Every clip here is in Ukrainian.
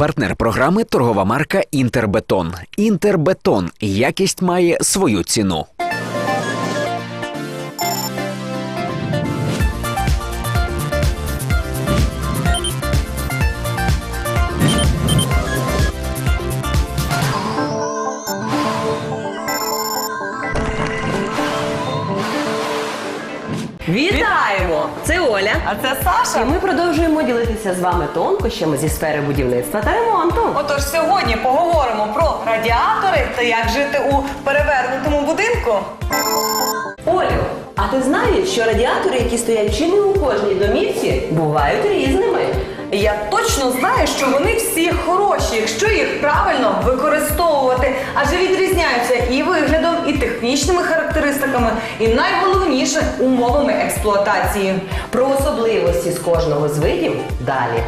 Партнер програми торгова марка Інтербетон. Інтербетон. Якість має свою ціну. Оля. А це Саша. І ми продовжуємо ділитися з вами тонкощами зі сфери будівництва та ремонту. Отож, сьогодні поговоримо про радіатори та як жити у перевернутому будинку. Олю, а ти знаєш, що радіатори, які стоять чи не у кожній домівці, бувають різними. Я точно знаю, що вони всі хороші, якщо їх правильно використовувати, адже відрізняються і виглядом, і технічними характеристиками, і найголовніше умовами експлуатації. Про особливості з кожного з видів далі.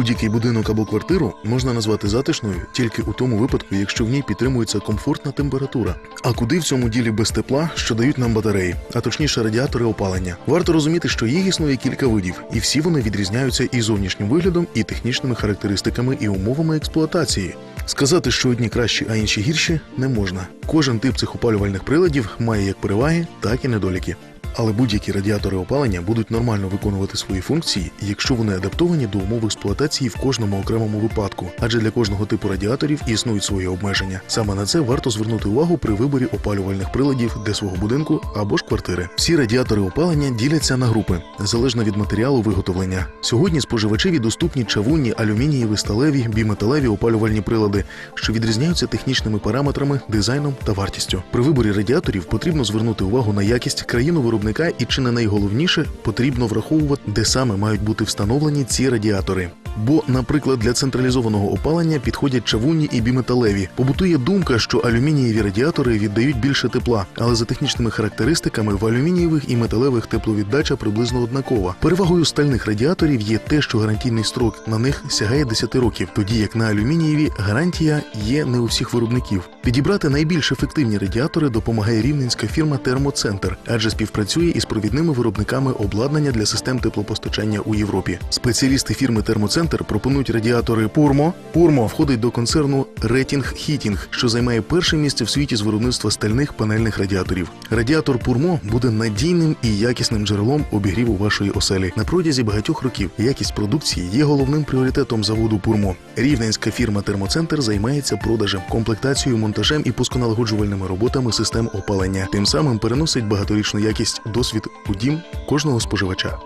Будь-який будинок або квартиру можна назвати затишною тільки у тому випадку, якщо в ній підтримується комфортна температура. А куди в цьому ділі без тепла, що дають нам батареї, а точніше радіатори опалення. Варто розуміти, що їх існує кілька видів, і всі вони відрізняються і зовнішнім виглядом, і технічними характеристиками, і умовами експлуатації. Сказати, що одні кращі, а інші гірші, не можна. Кожен тип цих опалювальних приладів має як переваги, так і недоліки. Але будь-які радіатори опалення будуть нормально виконувати свої функції, якщо вони адаптовані до умов експлуатації в кожному окремому випадку, адже для кожного типу радіаторів існують свої обмеження. Саме на це варто звернути увагу при виборі опалювальних приладів для свого будинку або ж квартири. Всі радіатори опалення діляться на групи залежно від матеріалу виготовлення. Сьогодні споживачеві доступні чавунні, алюмінієві, сталеві, біметалеві опалювальні прилади, що відрізняються технічними параметрами, дизайном та вартістю. При виборі радіаторів потрібно звернути увагу на якість країну виробника і чи не найголовніше потрібно враховувати, де саме мають бути встановлені ці радіатори. Бо, наприклад, для централізованого опалення підходять чавунні і біметалеві. Побутує думка, що алюмінієві радіатори віддають більше тепла, але за технічними характеристиками в алюмінієвих і металевих тепловіддача приблизно однакова. Перевагою стальних радіаторів є те, що гарантійний строк на них сягає 10 років, тоді як на алюмінієві гарантія є не у всіх виробників. Підібрати найбільш ефективні радіатори допомагає рівненська фірма Термоцентр, адже співпрацює із провідними виробниками обладнання для систем теплопостачання у Європі. Спеціалісти фірми Термоцентр пропонують радіатори Пурмо. Пурмо входить до концерну Ретінг Хітінг, що займає перше місце в світі з виробництва стальних панельних радіаторів. Радіатор Пурмо буде надійним і якісним джерелом обігріву вашої оселі на протязі багатьох років. Якість продукції є головним пріоритетом заводу Пурмо. Рівненська фірма Термоцентр займається продажем, комплектацією, монтажем і пусконалагоджувальними роботами систем опалення. Тим самим переносить багаторічну якість досвід у дім кожного споживача.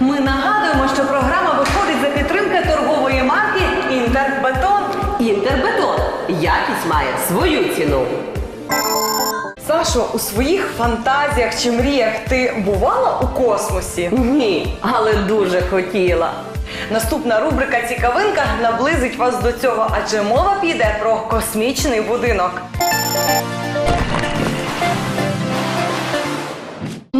Ми нагадуємо, що програма Якість має свою ціну. Сашо, у своїх фантазіях чи мріях ти бувала у космосі? Ні, але дуже хотіла. Наступна рубрика Цікавинка наблизить вас до цього, адже мова піде про космічний будинок.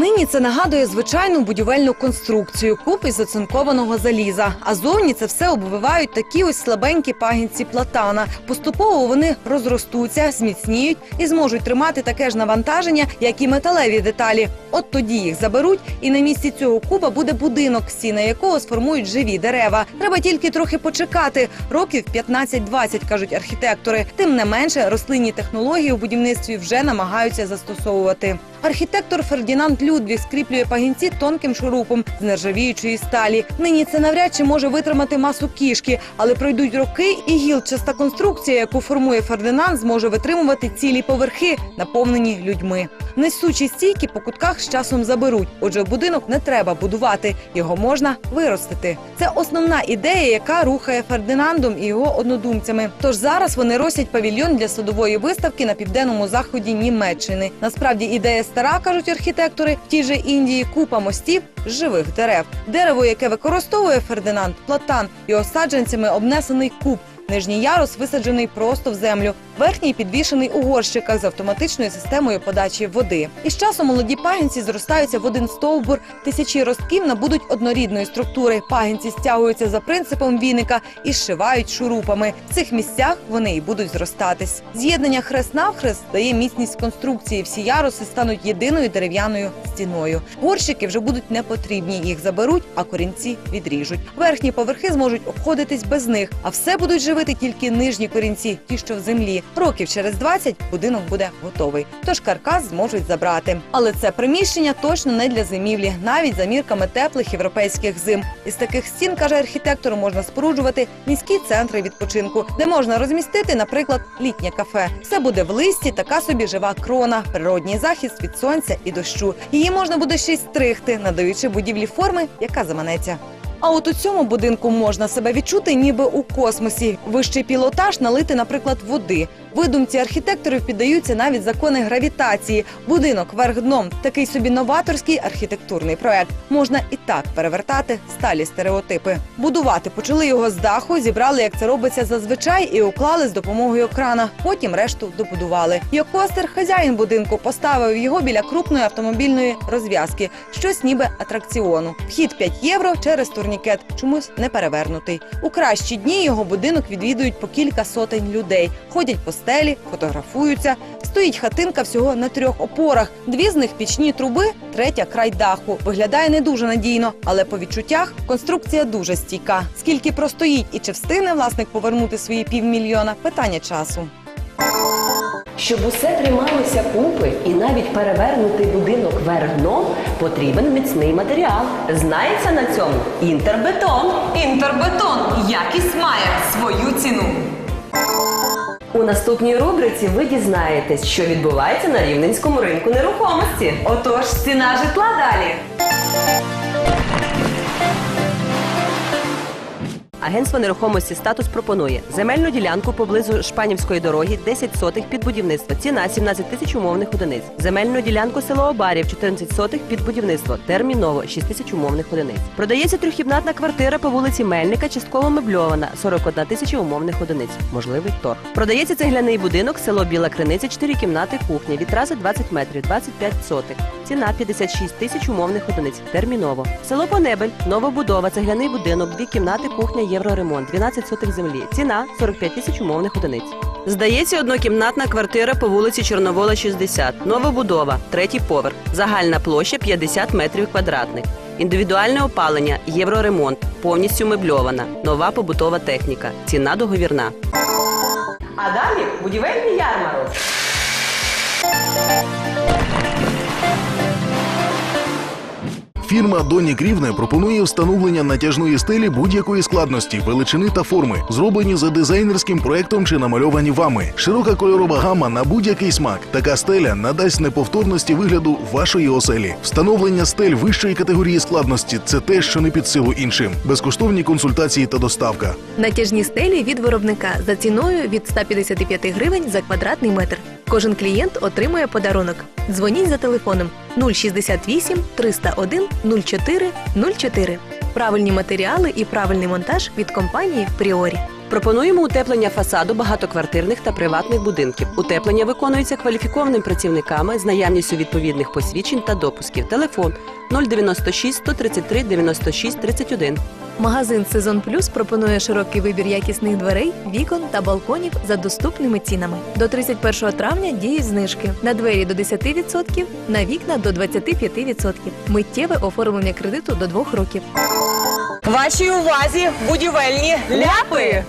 Нині це нагадує звичайну будівельну конструкцію, куб із оцинкованого заліза. А зовні це все обвивають такі ось слабенькі пагінці платана. Поступово вони розростуться, зміцніють і зможуть тримати таке ж навантаження, як і металеві деталі. От тоді їх заберуть, і на місці цього куба буде будинок, стіни якого сформують живі дерева. Треба тільки трохи почекати. Років 15-20, кажуть архітектори. Тим не менше, рослинні технології у будівництві вже намагаються застосовувати. Архітектор Фердінанд Людвіг скріплює пагінці тонким шурупом з нержавіючої сталі. Нині це навряд чи може витримати масу кішки, але пройдуть роки, і гілчаста конструкція, яку формує Фердинанд, зможе витримувати цілі поверхи, наповнені людьми. Несучі стійки по кутках з часом заберуть. Отже, будинок не треба будувати, його можна виростити. Це основна ідея, яка рухає Фердинандом і його однодумцями. Тож зараз вони росять павільйон для садової виставки на південному заході Німеччини. Насправді ідея стара, кажуть архітектори, в тій же Індії купа мостів з живих дерев. Дерево, яке використовує Фердинанд, платан і осадженцями обнесений куб. Нижній ярус висаджений просто в землю. Верхній підвішений у горщиках з автоматичною системою подачі води. І з часом молоді пагінці зростаються в один стовбур. Тисячі ростків набудуть однорідної структури. Пагінці стягуються за принципом віника і зшивають шурупами. В цих місцях вони і будуть зростатись. З'єднання хрест навхрест дає міцність конструкції. Всі яруси стануть єдиною дерев'яною стіною. Горщики вже будуть не потрібні. Їх заберуть, а корінці відріжуть. Верхні поверхи зможуть обходитись без них, а все будуть живити тільки нижні корінці, ті, що в землі. Років через 20 будинок буде готовий. Тож каркас зможуть забрати. Але це приміщення точно не для зимівлі, навіть за мірками теплих європейських зим. Із таких стін, каже архітектор, можна споруджувати міські центри відпочинку, де можна розмістити, наприклад, літнє кафе. Все буде в листі, така собі жива крона, природній захист від сонця і дощу. Її можна буде ще й стригти, надаючи будівлі форми, яка заманеться. А от у цьому будинку можна себе відчути ніби у космосі. Вищий пілотаж налити, наприклад, води. Видумці архітекторів піддаються навіть закони гравітації. Будинок вверх дном такий собі новаторський архітектурний проект. Можна і так перевертати сталі стереотипи. Будувати почали його з даху, зібрали, як це робиться зазвичай, і уклали з допомогою крана. Потім решту добудували. Йокостер, хазяїн будинку, поставив його біля крупної автомобільної розв'язки, щось ніби атракціону. Вхід 5 євро через турнікет, чомусь не перевернутий. У кращі дні його будинок відвідують по кілька сотень людей. Ходять по стелі, фотографуються. Стоїть хатинка всього на трьох опорах. Дві з них пічні труби, третя край даху. Виглядає не дуже надійно, але по відчуттях конструкція дуже стійка. Скільки простоїть і чи встигне власник повернути свої півмільйона питання часу. Щоб усе трималося купи і навіть перевернутий будинок вверх дном, потрібен міцний матеріал. Знається на цьому інтербетон. Інтербетон. Якість має свою ціну. У наступній рубриці ви дізнаєтесь, що відбувається на рівненському ринку нерухомості. Отож, ціна житла далі. Агентство нерухомості статус пропонує земельну ділянку поблизу Шпанівської дороги 10 сотих під будівництво. Ціна 17 тисяч умовних одиниць. Земельну ділянку село Обарів 14 сотих під будівництво. Терміново 6 тисяч умовних одиниць. Продається трьохкімнатна квартира по вулиці Мельника, частково мебльована 41 тисяча умовних одиниць. Можливий торг. Продається цегляний будинок, село Біла Криниця, 4 кімнати, кухня. Вітрази 20 метрів, 25 сотих. Ціна 56 тисяч умовних одиниць. Терміново. Село Понебель, новобудова, цегляний будинок, дві кімнати, кухня, євроремонт, 12 сотих землі. Ціна 45 тисяч умовних одиниць. Здається, однокімнатна квартира по вулиці Чорновола, 60. Новобудова, третій поверх. Загальна площа 50 метрів квадратних. Індивідуальне опалення, євроремонт, повністю мебльована, нова побутова техніка. Ціна договірна. А далі будівельний ярмарок. Фірма Донік Рівне пропонує встановлення натяжної стелі будь-якої складності, величини та форми, зроблені за дизайнерським проектом чи намальовані вами. Широка кольорова гама на будь-який смак. Така стеля надасть неповторності вигляду вашої оселі. Встановлення стель вищої категорії складності це те, що не під силу іншим. Безкоштовні консультації та доставка. Натяжні стелі від виробника за ціною від 155 гривень за квадратний метр. Кожен клієнт отримує подарунок. Дзвоніть за телефоном 068 301 04 04. Правильні матеріали і правильний монтаж від компанії Пріорі. Пропонуємо утеплення фасаду багатоквартирних та приватних будинків. Утеплення виконується кваліфікованими працівниками з наявністю відповідних посвідчень та допусків. Телефон 096 133 96 31. Магазин Сезон Плюс пропонує широкий вибір якісних дверей, вікон та балконів за доступними цінами. До 31 травня діють знижки на двері до 10%, на вікна до 25%. Миттєве оформлення кредиту до 2 років. Вашій увазі будівельні ляпи.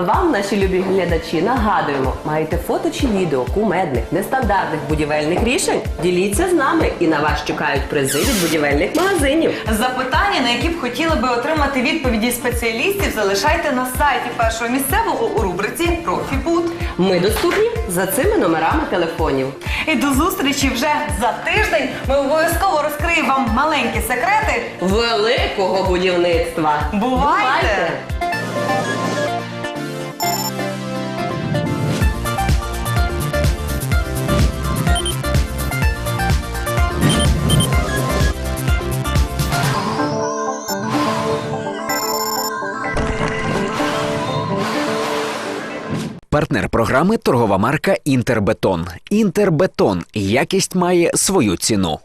Вам, наші любі глядачі, нагадуємо, маєте фото чи відео кумедних, нестандартних будівельних рішень? Діліться з нами і на вас чекають призи від будівельних магазинів. Запитання, на які б хотіли би отримати відповіді спеціалістів, залишайте на сайті першого місцевого у рубриці Профібуд. Ми доступні за цими номерами телефонів. І до зустрічі вже за тиждень. Ми обов'язково розкриємо вам маленькі секрети. Великого будівництва. Бувайте! Партнер програми торгова марка Інтербетон. Інтербетон. Якість має свою ціну.